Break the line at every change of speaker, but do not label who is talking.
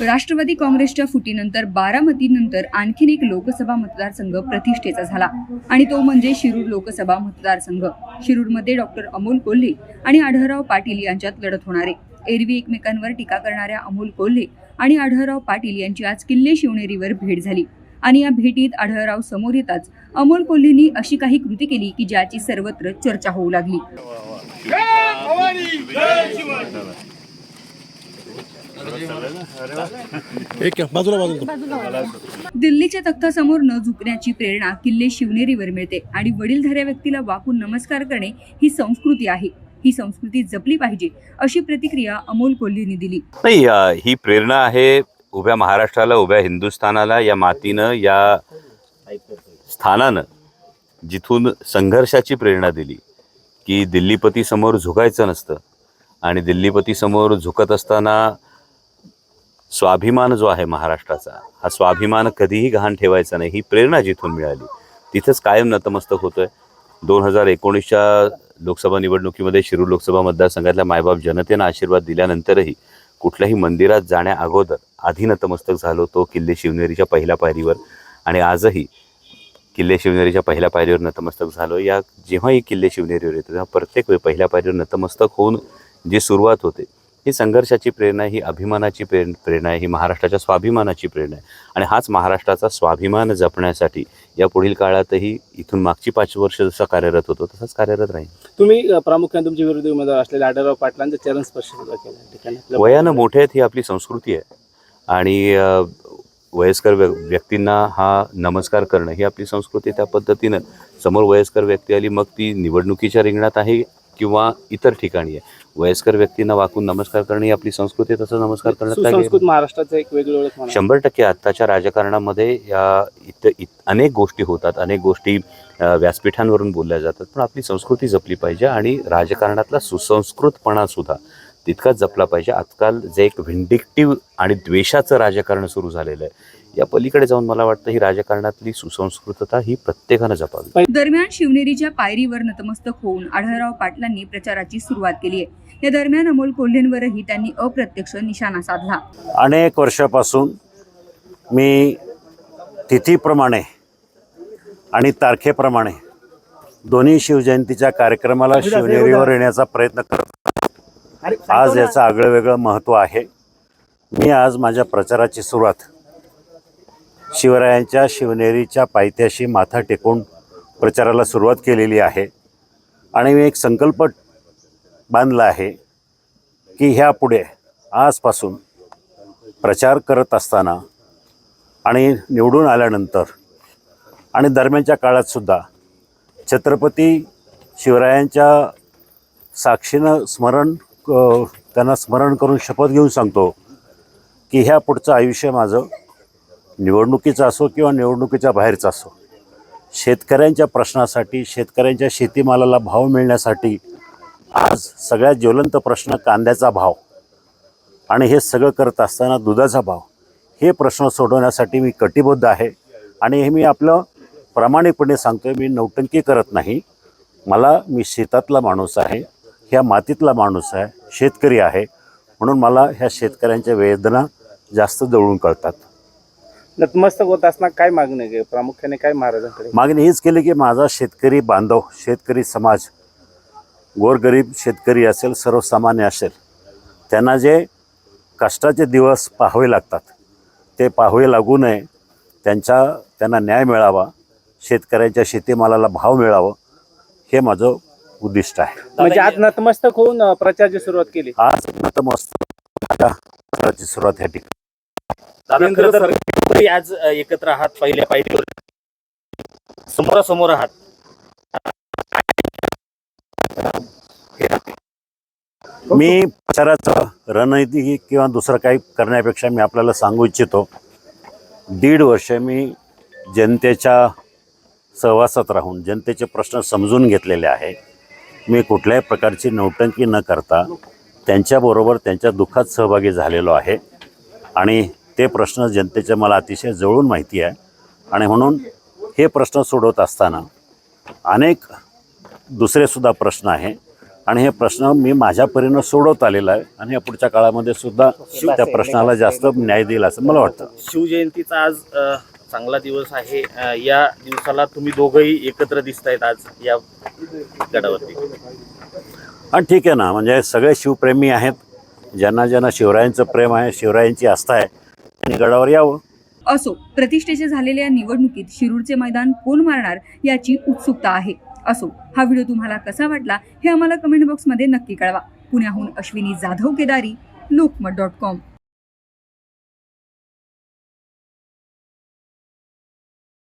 राष्ट्रवादी काँग्रेसच्या फुटीनंतर बारामतीनंतर आणखीन एक लोकसभा मतदारसंघ प्रतिष्ठेचा झाला. आणि तो म्हणजे शिरूर लोकसभा मतदारसंघ. शिरूरमध्ये डॉक्टर अमोल कोल्हे आणि आढळराव पाटील यांच्यात लढत होणार. आहे एरवी एकमेकांवर टीका करणाऱ्या अमोल कोल्हे आणि आढळराव पाटील यांची आज किल्ले शिवनेरीवर भेट झाली. आणि या भेटीत आढळराव समोर येताच अमोल कोल्हेंनी अशी काही कृती केली की ज्याची सर्वत्र चर्चा होऊ लागली.
एक बाजूला बाजूला.
दिल्लीच्या तख्तासमोर न झुकण्याची प्रेरणा किल्ले शिवनेरीवर मिळते आणि वडीलधाऱ्या व्यक्तीला वाकून नमस्कार करणे ही संस्कृती आहे. ही संस्कृती जपली पाहिजे अशी प्रतिक्रिया अमोल कोल्हेंनी दिली.
नाही ही प्रेरणा आहे उभ्या महाराष्ट्राला उभ्या हिंदुस्थानाला या मातीनं या स्थानानं जिथून संघर्षाची प्रेरणा दिली की दिल्लीपतीसमोर झुकायचं नसतं. आणि दिल्लीपतीसमोर झुकत असताना स्वाभिमान जो आहे महाराष्ट्राचा हा स्वाभिमान कधीही गहाण ठेवायचा नाही ही प्रेरणा जिथून मिळाली तिथंच कायम नतमस्तक होतोय. दोन हजार एकोणीसच्या लोकसभा निवडणुकीमध्ये शिरूर लोकसभा मतदारसंघातल्या मायबाप जनतेनं आशीर्वाद दिल्यानंतरही कुठल्याही मंदिरात जाण्या अगोदर आधी नतमस्तक झालो तो किल्ले शिवनेरीच्या पहिल्या पायरीवर आणि आजही किल्ले शिवनेरीच्या पहिल्या पायरीवर नतमस्तक झालो. या जेव्हाही किल्ले शिवनेरीवर येतो तेव्हा प्रत्येक वेळी पहिल्या पायरीवर नतमस्तक होऊन जी सुरुवात होते ही संघर्षाची प्रेरणा आहे, ही अभिमानाची प्रेर प्रेरणा आहे ही महाराष्ट्राच्या स्वाभिमानाची प्रेरणा आहे. आणि हाच महाराष्ट्राचा स्वाभिमान जपण्यासाठी या पुढील काळातही इथून मागची पाच वर्ष जसं कार्यरत होतो तसंच कार्यरत राहील.
तुम्ही प्रामुख्याने तुमचे विरोधी उमेदवार असलेले आढळराव पाटलांचा चरण स्पर्श केला
वयानं मोठे आहेत ही आपली संस्कृती आहे. आणि वयस्कर व्य व्यक्तींना हा नमस्कार करणं ही आपली संस्कृती त्या पद्धतीनं समोर वयस्कर व्यक्ती आली मग ती निवडणुकीच्या रिंगणात आहे. किंवा इतर ठिकाणी आहे. वयस्कर व्यक्तींना वाकून नमस्कार करणे ही आपली संस्कृती आहे, तसं नमस्कार करण्यात काय
महाराष्ट्राचं एक वेगळी ओळख म्हणा.
शंभर टक्के आत्ताच्या राजकारणामध्ये या इत इत अनेक गोष्टी होतात अनेक गोष्टी अ, व्यासपीठांवरून बोलल्या जातात पण आपली संस्कृती जपली पाहिजे आणि राजकारणातला सुसंस्कृतपणा सुद्धा तितकाच जपला पाहिजे. आजकाल जे एक व्हिंडिक्टिव्ह आणि द्वेषाचं राजकारण सुरू झालेलं आहे या पलीकडे जाऊन मला वाटतं ही राजकारणातली सुसंस्कृतता ही प्रत्येकानं जपावी.
दरम्यान शिवनेरीच्या पायरीवर नतमस्तक होऊन आढळराव पाटलांनी प्रचाराची सुरुवात केली आहे. या दरम्यान अमोल कोल्हेंवरही त्यांनी अप्रत्यक्ष निशाणा साधला.
अनेक वर्षापासून मी तिथीप्रमाणे आणि तारखेप्रमाणे दोन्ही शिवजयंतीच्या कार्यक्रमाला शिवनेरीवर येण्याचा प्रयत्न करत आज याचं आगळं वेगळं महत्त्व आहे. मी आज माझ्या प्रचाराची सुरुवात शिवरायांच्या शिवनेरीच्या पायथ्याशी माथा टेकून प्रचाराला सुरुवात केलेली आहे. आणि मी एक संकल्प बांधला आहे की ह्यापुढे आजपासून प्रचार करत असताना आणि निवडून आल्यानंतर आणि दरम्यानच्या काळातसुद्धा छत्रपती शिवरायांच्या साक्षीनं स्मरण क- त्यांना स्मरण करून शपथ घेऊन सांगतो की ह्या पुढचं आयुष्य माझं निवडणुकीचा असो किंवा निवडणुकीच्या बाहेरचा असो शेतकऱ्यांच्या प्रश्नासाठी शेतकऱ्यांच्या शेतीमालाला भाव मिळण्यासाठी आज सगळ्यात ज्वलंत प्रश्न कांद्याचा भाव आणि हे सगळं करत असताना दुधाचा भाव हे प्रश्न सोडवण्यासाठी मी कटिबद्ध आहे आणि हे मी आपलं प्रामाणिकपणे सांगतो आहे मी नौटंकी करत नाही. मला मी शेतातला माणूस आहे ह्या मातीतला माणूस आहे शेतकरी आहे म्हणून मला ह्या शेतकऱ्यांच्या वेदना जास्त जवळून कळतात.
नतमस्तक होत असताना काय मागणं आहे? प्रामुख्याने काय महाराजांकडे?
मागणी हीच केली की माझा शेतकरी बांधव शेतकरी समाज गोरगरीब शेतकरी असेल सर्वसामान्य असेल त्यांना जे कष्टाचे दिवस पाहावे लागतात ते पाहावे लागू नये त्यांच्या त्यांना न्याय मिळावा शेतकऱ्यांच्या शेतीमालाला भाव मिळावं हे माझं उद्दिष्ट आहे.
म्हणजे आज नतमस्तक होऊन अ, प्रचाराची सुरुवात केली.
आज नतमस्तक माझ्या प्रचाराची सुरुवात ह्या ठिकाणी.
खरं तर आज एकत्र आहात पहिल्या पायरीवर समोरासमोर आहात.
मी प्रचाराचं रणनीती किंवा दुसरं काही करण्यापेक्षा मी आपल्याला सांगू इच्छितो. दीड वर्ष मी जनतेच्या सहवासात राहून जनतेचे प्रश्न समजून घेतलेले आहे. मी कुठल्याही प्रकारची नौटंकी न करता त्यांच्याबरोबर त्यांच्या दुःखात सहभागी झालेलो आहे. आणि ते प्रश्न जनतेचे मला अतिशय जवळून माहिती आहे. आणि म्हणून हे प्रश्न सोडवत असताना अनेक दुसरेसुद्धा प्रश्न आहे. आणि हे प्रश्न मी माझ्या परीनं सोडवत आलेला आहे. आणि या पुढच्या काळामध्ये सुद्धा त्या प्रश्नाला जास्त न्याय देईल असं मला वाटतं.
शिवजयंतीचा आज चांगला दिवस आहे. या दिवसाला तुम्ही दोघंही एकत्र दिसतायत आज या गडावरती.
आणि ठीक आहे ना. म्हणजे सगळे शिवप्रेमी आहेत. ज्यांना ज्यांना शिवरायांचं प्रेम आहे शिवरायांची आस्था आहे आणि गडावर यावं.
असो प्रतिष्ठेचे झालेल्या निवडणुकीत शिरूरचे मैदान कोण मारणार याची उत्सुकता आहे. असो हा व्हिडिओ तुम्हाला कसा वाटला हे आम्हाला कमेंट बॉक्समध्ये नक्की कळवा. पुण्याहून अश्विनी जाधव केदारी लोकमत डॉट कॉम.